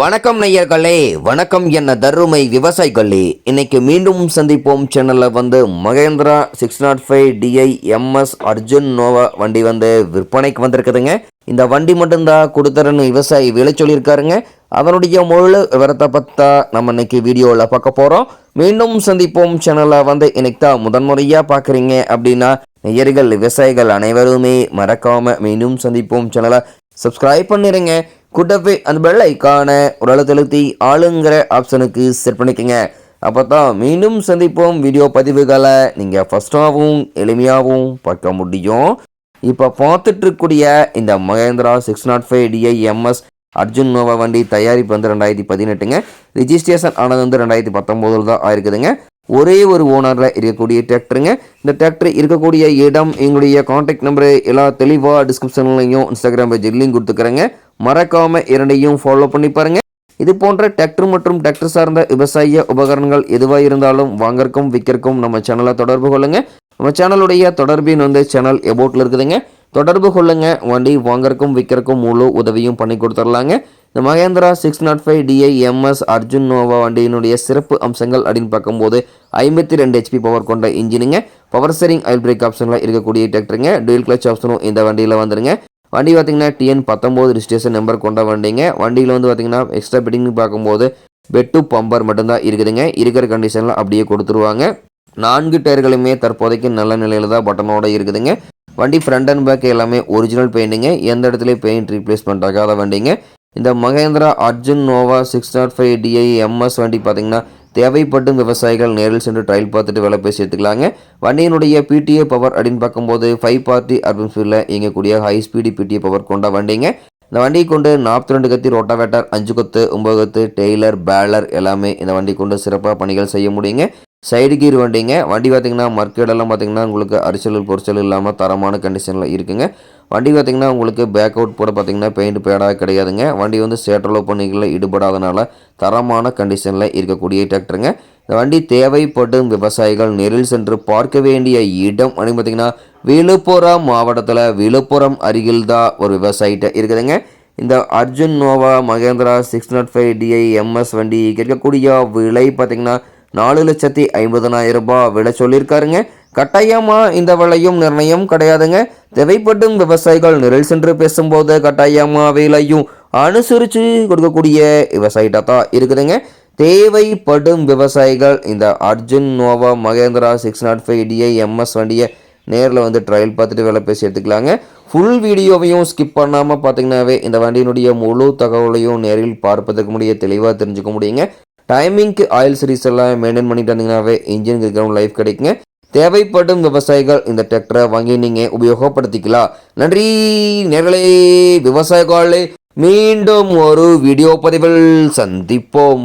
வணக்கம் நேயர்களே வணக்கம் என்ன தருமை விவசாயிகளே. இன்னைக்கு மீண்டும் சந்திப்போம் சேனலில் வந்து Mahindra six nought five D I M S Arjun Nova வண்டி வந்து விற்பனைக்கு வந்திருக்குதுங்க. இந்த வண்டி மட்டும்தான் கொடுத்துறன்னு விவசாயி விலை சொல்லியிருக்காருங்க. அதனுடைய முழு விவரத்தை பற்றா நம்ம இன்னைக்கு வீடியோவில் பார்க்க போகிறோம் மீண்டும் சந்திப்போம் சேனலை வந்து இன்னைக்கு தான் முதன்முறையாக பார்க்குறீங்க அப்படின்னா நேயர்கள் விவசாயிகள் அனைவருமே மறக்காமல் மீண்டும் சந்திப்போம் சேனலை சப்ஸ்கிரைப் பண்ணிடுங்க கூட்டவே அந்த பெல் ஐக்கான ஒரு அழுத்தழுத்தி ஆளுங்கிற ஆப்ஷனுக்கு செட் பண்ணிக்கோங்க. அப்போ தான் மீண்டும் சந்திப்போம். வீடியோ பதிவுகளை நீங்கள் ஃபஸ்ட்டாகவும் எளிமையாகவும் பார்க்க முடியும். இப்போ பார்த்துட்ருக்கூடிய இந்த Mahindra six nought five D I M S Arjun Nova வண்டி தயாரிப்பு வந்து ரெண்டாயிரத்தி பதினெட்டுங்க. ரிஜிஸ்ட்ரேஷன் ஆனது வந்து ரெண்டாயிரத்தி பத்தொம்போதில் தான் ஆயிருக்குதுங்க. ஒரே ஒரு ஓனரில் இருக்கக்கூடிய டிராக்டருங்க இந்த டிராக்டர் இருக்கக்கூடிய இடம் எங்களுடைய காண்டாக்ட் நம்பரு எல்லாம் தெளிவாக டிஸ்கிரிப்ஷன்லையும் இன்ஸ்டாகிராம் பேஜ்லையும் கொடுத்துக்கிறேங்க. மறக்காமல் இரண்டையும் ஃபாலோ பண்ணி பாருங்க. இது போன்ற டிராக்டர் மற்றும் டிராக்டர் சார்ந்த விவசாய உபகரணங்கள் எதுவாக இருந்தாலும் வாங்கறக்கும் விற்கிறக்கும் நம்ம சேனலை தொடர்பு கொள்ளுங்க. நம்ம சேனலுடைய தொடர்பின் வந்து சேனல் எபோட்டில் இருக்குதுங்க. தொடர்பு கொள்ளுங்கள் வண்டி வாங்கறக்கும் விற்கிறக்கும் முழு உதவியும் பண்ணி கொடுத்துர்லாங்க இந்த Mahindra six nought five DI MS Arjun Novo வண்டியினுடைய சிறப்பு அம்சங்கள் அப்படின்னு பார்க்கும்போது ஐம்பத்தி ரெண்டு ஹெச்பி பவர் கொண்ட இன்ஜினுங்க பவர் ஸ்டரிங் ஆயில் பிரேக் ஆப்ஷனில் இருக்கக்கூடிய டிராக்டருங்க டூயல் கிளச் ஆப்ஷனும் இந்த வண்டியில் வந்துருங்க. வண்டி பார்த்தீங்கன்னா டிஎன் பத்தொம்போது ரிஜிஸ்ட்ரேஷன் நம்பர் கொண்ட வண்டிங்க. வண்டியில் வந்து பார்த்தீங்கன்னா எக்ஸ்ட்ரா பிட்டிங்னு பார்க்கும்போது பெட்டு பம்பர் மட்டும்தான் இருக்குதுங்க. இருக்கிற கண்டிஷனில் அப்படியே கொடுத்துருவாங்க. நான்கு டயர்களுமே தற்போதைக்கு நல்ல நிலையில் தான் பட்டனோடு இருக்குதுங்க. வண்டி ஃப்ரண்ட் அண்ட் பேக் எல்லாமே ஒரிஜினல் பெயிண்டிங்க எந்த இடத்துலையும் பெயிண்ட் ரீப்ளேஸ்மெண்ட் ஆகாத வண்டிங்க. இந்த Mahindra Arjun Nova six nought five D I M S வண்டி பார்த்தீங்கன்னா தேவைப்படும் விவசாயிகள் நேரில் சென்று ட்ரையல் பார்த்துட்டு விலை பேசி எடுத்துக்கலாங்க வண்டியினுடைய பிடிஏ பவர் அப்படின்னு பார்க்கும்போது ஃபைவ் பார்ட்டி அர்பன் ஃபீல்டில் இயங்கக்கூடிய ஹை ஸ்பீடு பிடிஏ பவர் கொண்ட வண்டிங்க. இந்த வண்டியை கொண்டு நாற்பத்தி ரெண்டு கத்தி ரோட்டாவேட்டர் அஞ்சு கொத்து ஒம்பது கொத்து டெய்லர் பேலர் எல்லாமே இந்த வண்டி கொண்டு சிறப்பாக பணிகள் செய்ய முடியுங்க. சைடு கீர் வண்டிங்க. வண்டி பார்த்தீங்கன்னா மர்க்கெடெல்லாம் பார்த்தீங்கன்னா உங்களுக்கு அரிசல் பொரிச்சல் இல்லாமல் தரமான கண்டிஷனில் இருக்குங்க. வண்டி பார்த்தீங்கன்னா உங்களுக்கு பேக் அவுட் போட பார்த்தீங்கன்னா பெயிண்ட் பேடாக கிடையாதுங்க. வண்டி வந்து சேட்டலோ பணிகளில் ஈடுபடாதனால தரமான கண்டிஷனில் இருக்கக்கூடிய டிராக்டருங்க இந்த வண்டி தேவைப்படும் விவசாயிகள் நேரில் சென்று பார்க்க வேண்டிய இடம் அப்படின்னு பார்த்தீங்கன்னா விழுப்புரம் மாவட்டத்தில் விழுப்புரம் அருகில் தான் ஒரு விவசாயிட்ட இருக்குதுங்க. இந்த Arjun Nova Mahindra six nought five D I M S வண்டி கேட்கக்கூடிய விலை பார்த்தீங்கன்னா நாலு லட்சத்தி ஐம்பதனாயிரம் ரூபாய் விலை சொல்லியிருக்காருங்க. கட்டாயமாக இந்த விலையும் நிர்ணயம் கிடையாதுங்க. தேவைப்படும் விவசாயிகள் நிரல் சென்று பேசும்போது கட்டாயமாக வேலையும் அனுசரித்து கொடுக்கக்கூடிய விவசாயிகிட்ட தான் இருக்குதுங்க. தேவைப்படும் விவசாயிகள் இந்த Arjun Nova Mahindra six nought five D I M S வண்டியை நேரில் வந்து ட்ரையல் பார்த்துட்டு வேலை பேசி எடுத்துக்கலாங்க. ஃபுல் வீடியோவையும் ஸ்கிப் பண்ணாமல் பார்த்தீங்கன்னாவே இந்த வண்டியினுடைய முழு தகவலையும் நேரில் பார்ப்பதற்கு முடிய தெளிவாக தெரிஞ்சுக்க முடியுங்க. டைமிங்க்கு ஆயில் சீரிஸ் எல்லாம் மெயின்டைன் பண்ணிட்டு வந்தீங்கன்னாவே இன்ஜின் இருக்கிறவங்க லைஃப் கிடைக்குங்க. தேவைப்படும் விவசாயிகள் இந்த டிராக்டரை வாங்கி நீங்கள் உபயோகப்படுத்திக்கலாம். நன்றி. நேர்களே விவசாயிகளே மீண்டும் ஒரு வீடியோ பதிவில் சந்திப்போம்.